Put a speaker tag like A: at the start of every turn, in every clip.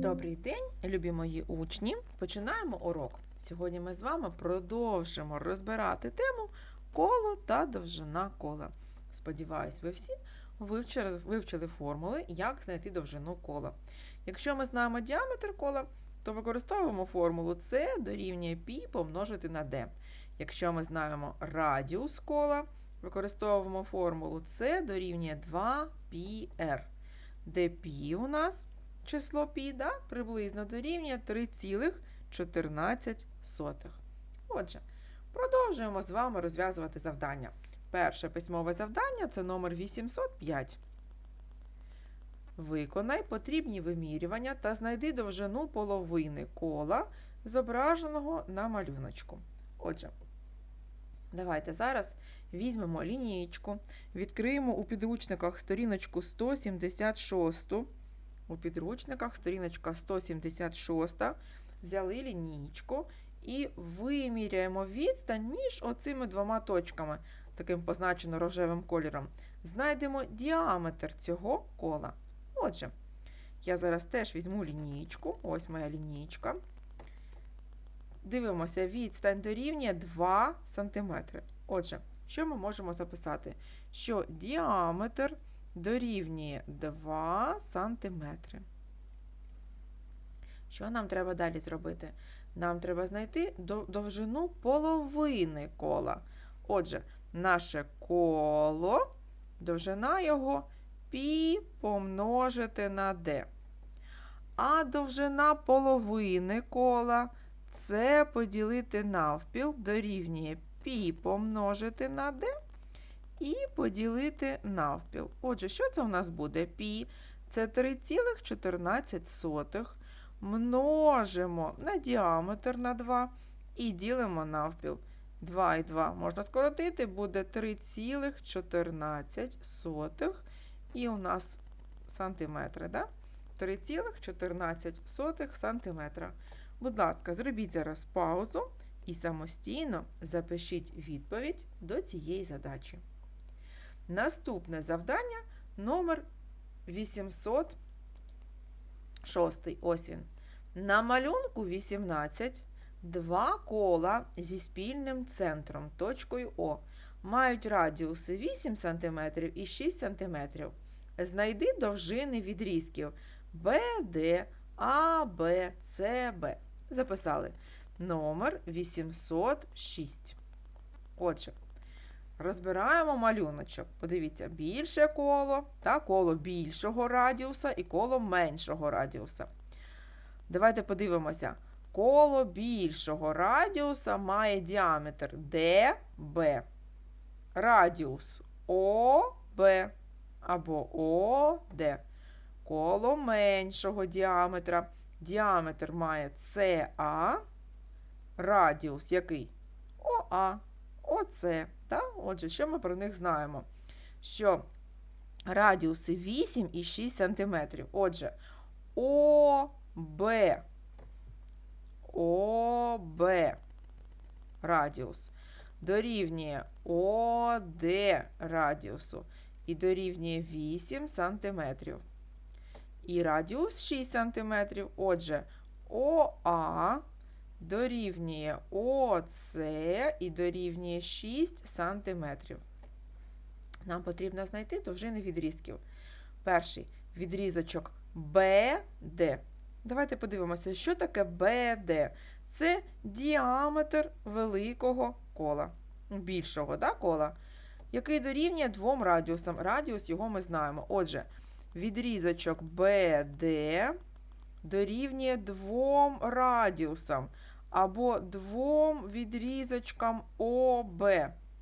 A: Добрий день, любі мої учні. Починаємо урок. Сьогодні ми з вами продовжимо розбирати тему коло та довжина кола. Сподіваюсь, ви всі вивчили, вивчили формули, як знайти довжину кола. Якщо ми знаємо діаметр кола, то використовуємо формулу С дорівнює π помножити на d. Якщо ми знаємо радіус кола, використовуємо формулу С дорівнює 2πr, де π у нас число π да, приблизно дорівнює 3,14. Отже, продовжуємо з вами розв'язувати завдання. Перше письмове завдання це номер 805. Виконай потрібні вимірювання та знайди довжину половини кола, зображеного на малюночку. Отже, давайте зараз візьмемо лінієчку, відкриємо у підручниках сторіночку 176. У підручниках сторіночка 176. Взяли лінійку і виміряємо відстань між оцими двома точками, таким позначено рожевим кольором. Знайдемо діаметр цього кола. Отже, я зараз теж візьму лінійку. Ось моя лінійка. Дивимося, відстань дорівнює 2 см. Отже, що ми можемо записати? Що діаметр дорівнює 2 см. Що нам треба далі зробити? Нам треба знайти довжину половини кола. Отже, наше коло, довжина його пі помножити на d. А довжина половини кола це поділити навпіл дорівнює пі помножити на d і поділити навпіл. Отже, що це у нас буде? Пі це 3,14 множимо на діаметр на 2 і ділимо навпіл. 2 і 2 можна скоротити, буде 3,14 і у нас сантиметри. Да? 3,14 сантиметра. Будь ласка, зробіть зараз паузу і самостійно запишіть відповідь до цієї задачі. Наступне завдання номер 806. Ось він. На малюнку 18 два кола зі спільним центром, точкою О, мають радіуси 8 см і 6 см. Знайди довжини відрізків BD, AB, CB. Записали номер 806. Отже, Розбираємо малюночок. Подивіться, більше коло та коло більшого радіуса і коло меншого радіуса. Давайте подивимося. Коло більшого радіуса має діаметр DB. Радіус ОБ або ОД. Коло меншого діаметра. Діаметр має СА. Радіус який? ОА. ОЦ. Так? Отже, що ми про них знаємо? Що радіуси 8 і 6 см. Отже, ОБ. ОБ радіус дорівнює ОД радіусу і дорівнює 8 см. І радіус 6 см. Отже, ОА дорівнює ОС і дорівнює 6 см. Нам потрібно знайти довжини відрізків. Перший відрізочок BD. Давайте подивимося, що таке BD. Це діаметр великого кола, більшого да, кола, який дорівнює двом радіусам. Радіус його ми знаємо. Отже, відрізочок BD дорівнює двом радіусам або двом відрізочкам ОБ.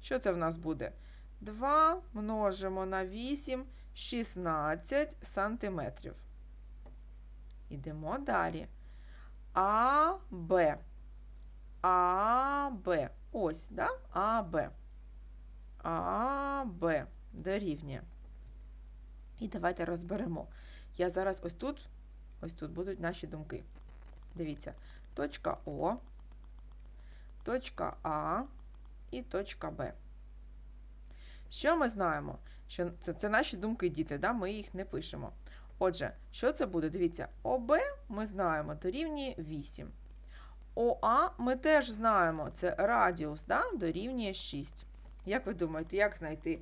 A: Що це в нас буде? 2 множимо на 8, 16 сантиметрів. Ідемо далі. АБ. АБ. Ось, да? АБ. АБ. Дорівнює. І давайте розберемо. Я зараз ось тут, ось тут будуть наші думки. Дивіться, точка О, точка А і точка Б. Що ми знаємо? Що Це це наші думки діти, да? ми їх не пишемо. Отже, що це буде? Дивіться, ОБ ми знаємо дорівнює 8. ОА ми теж знаємо, це радіус, да? дорівнює 6. Як ви думаєте, як знайти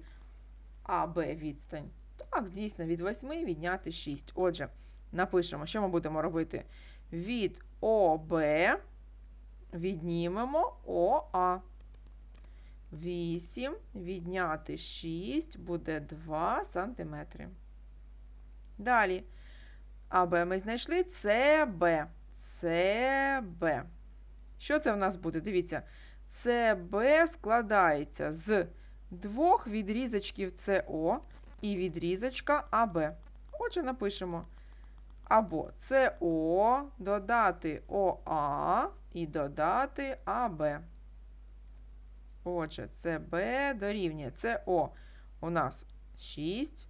A: АБ відстань? Так, дійсно, від 8 відняти 6. Отже, напишемо, що ми будемо робити? Від ОБ віднімемо ОА. 8 відняти 6 буде 2 см. Далі. АБ ми знайшли СБ. СБ. Що це в нас буде? Дивіться, СБ складається з двох відрізочків СО і відрізочка АБ. Отже, напишемо або СО, додати ОА і додати АБ. Отже, СБ дорівнює СО у нас 6,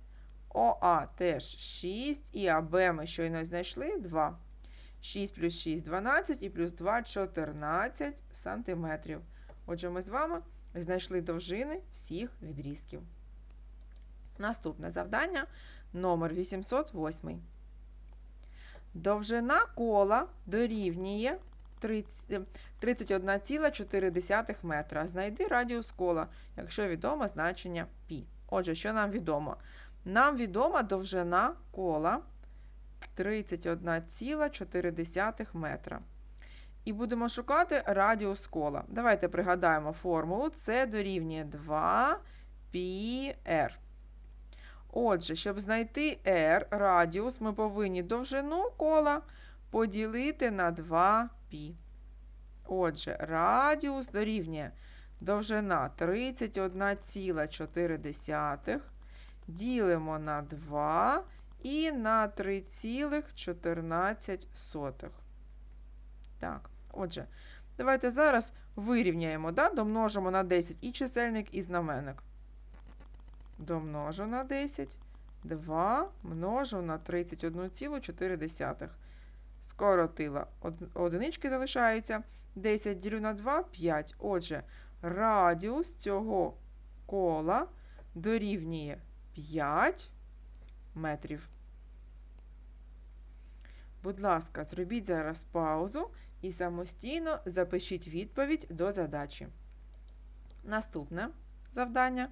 A: ОА теж 6, і АБ ми щойно знайшли 2. 6 плюс 6 12 і плюс 2 14 сантиметрів. Отже, ми з вами знайшли довжини всіх відрізків. Наступне завдання номер 808. Довжина кола дорівнює 31,4 метра. Знайди радіус кола, якщо відомо значення π. Отже, що нам відомо? Нам відома довжина кола 31,4 метра. І будемо шукати радіус кола. Давайте пригадаємо формулу. Це дорівнює 2 πr. Отже, щоб знайти r радіус, ми повинні довжину кола поділити на 2 π. Отже, радіус дорівнює довжина 31,4 ділимо на 2 і на 3,14. Так, отже, давайте зараз вирівняємо, да? домножимо на 10 і чисельник, і знаменник. Домножу на 10, 2 множу на 31,4. Скоротила. Одинички залишаються. 10 ділю на 2 5. Отже, радіус цього кола дорівнює 5 метрів. Будь ласка, зробіть зараз паузу і самостійно запишіть відповідь до задачі. Наступне завдання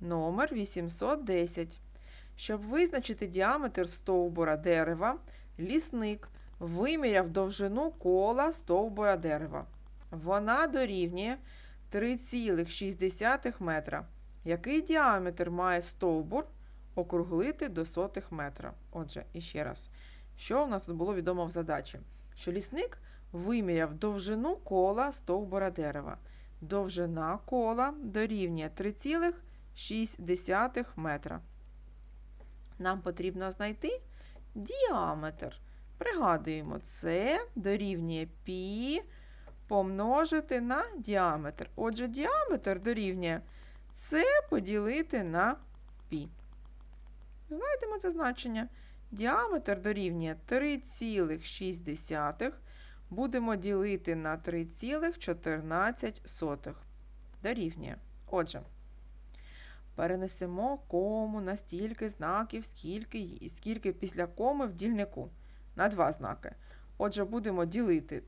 A: номер 810. Щоб визначити діаметр стовбура дерева, лісник виміряв довжину кола стовбура дерева. Вона дорівнює 3,6 метра. Який діаметр має стовбур округлити до сотих метра? Отже, іще раз, що у нас тут було відомо в задачі? Що лісник виміряв довжину кола стовбура дерева. Довжина кола дорівнює 3,6 метра. Нам потрібно знайти діаметр. Пригадуємо, це дорівнює π помножити на діаметр. Отже, діаметр дорівнює це поділити на π. Знайдемо це значення. Діаметр дорівнює 3,6. Будемо ділити на 3,14. Дорівнює. Отже, перенесемо кому на стільки знаків, скільки, скільки після коми в дільнику. На два знаки. Отже, будемо ділити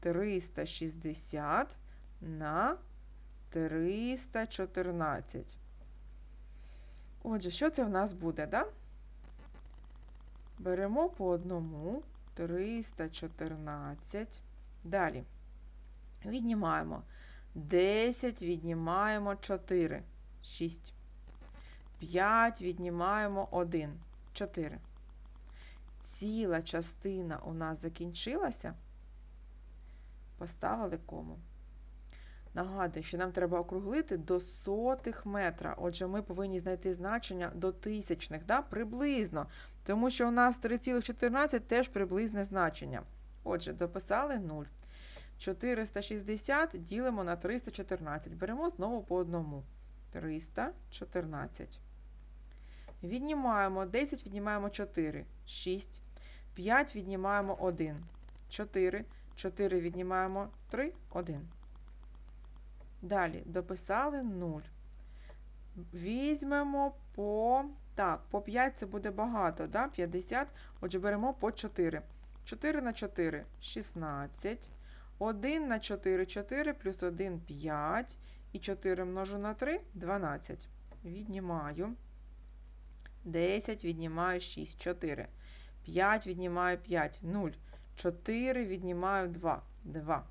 A: 360 на 314. Отже, що це в нас буде, да? Беремо по одному 314. Далі. Віднімаємо 10, віднімаємо 4, 6. 5 віднімаємо 1, 4. Ціла частина у нас закінчилася. Поставили кому. Нагадую, що нам треба округлити до сотих метра. Отже, ми повинні знайти значення до тисячних, да? приблизно. Тому що у нас 3,14 теж приблизне значення. Отже, дописали 0. 460 ділимо на 314. Беремо знову по одному. 314. Віднімаємо 10, віднімаємо 4, 6. 5 віднімаємо 1. 4. 4 віднімаємо 3, 1. Далі дописали 0. Візьмемо по Так, по 5 це буде багато, да? 50. Отже, беремо по 4. 4 на 4 16. 1 на 4 4 плюс 1 5. І 4 множу на 3 12. Віднімаю. 10 віднімаю 6, 4. 5 віднімаю 5, 0. 4 віднімаю 2, 2.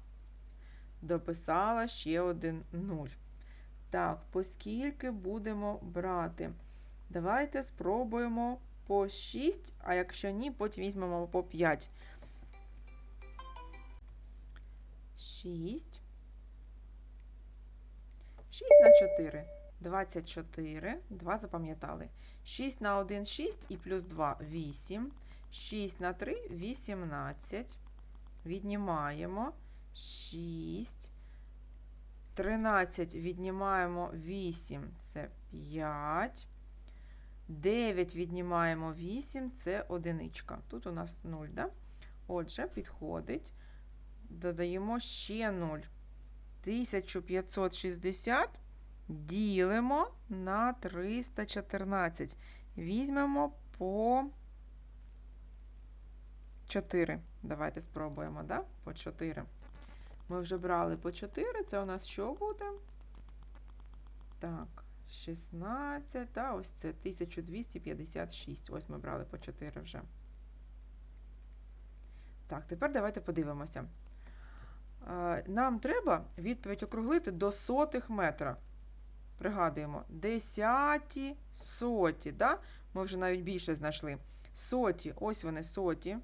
A: Дописала ще один 0. Так, по скільки будемо брати? Давайте спробуємо по 6, а якщо ні, потім візьмемо по 5. 6. 6 на 4. 24. 2 запам'ятали. 6 на 1 6 і плюс 2 8. 6 на 3 18. Віднімаємо 6. 13 віднімаємо 8, це 5. 9 віднімаємо 8, це одиничка. Тут у нас 0, да? Отже, підходить. Додаємо ще 0. 1560 ділимо на 314. Візьмемо по 4. Давайте спробуємо, да? По 4. Ми вже брали по 4. Це у нас що буде? Так, 16. Та ось це 1256. Ось ми брали по 4 вже. Так, тепер давайте подивимося. Е, Нам треба відповідь округлити до сотих метра. Пригадуємо, десяті, соті. Да? Ми вже навіть більше знайшли. Соті, ось вони соті.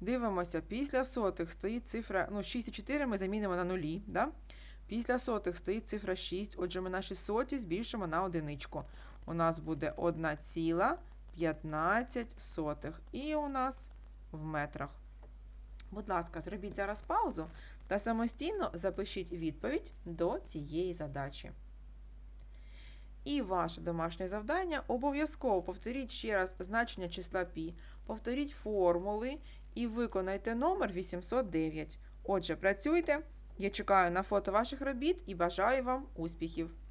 A: Дивимося, після сотих стоїть цифра, ну, 6,4 ми замінимо на нулі. Да? Після сотих стоїть цифра 6, отже, ми наші соті збільшимо на одиничку. У нас буде 1,15 сотих. І у нас в метрах. Будь ласка, зробіть зараз паузу та самостійно запишіть відповідь до цієї задачі. І ваше домашнє завдання обов'язково повторіть ще раз значення числа π, повторіть формули і виконайте номер 809. Отже, працюйте. Я чекаю на фото ваших робіт і бажаю вам успіхів!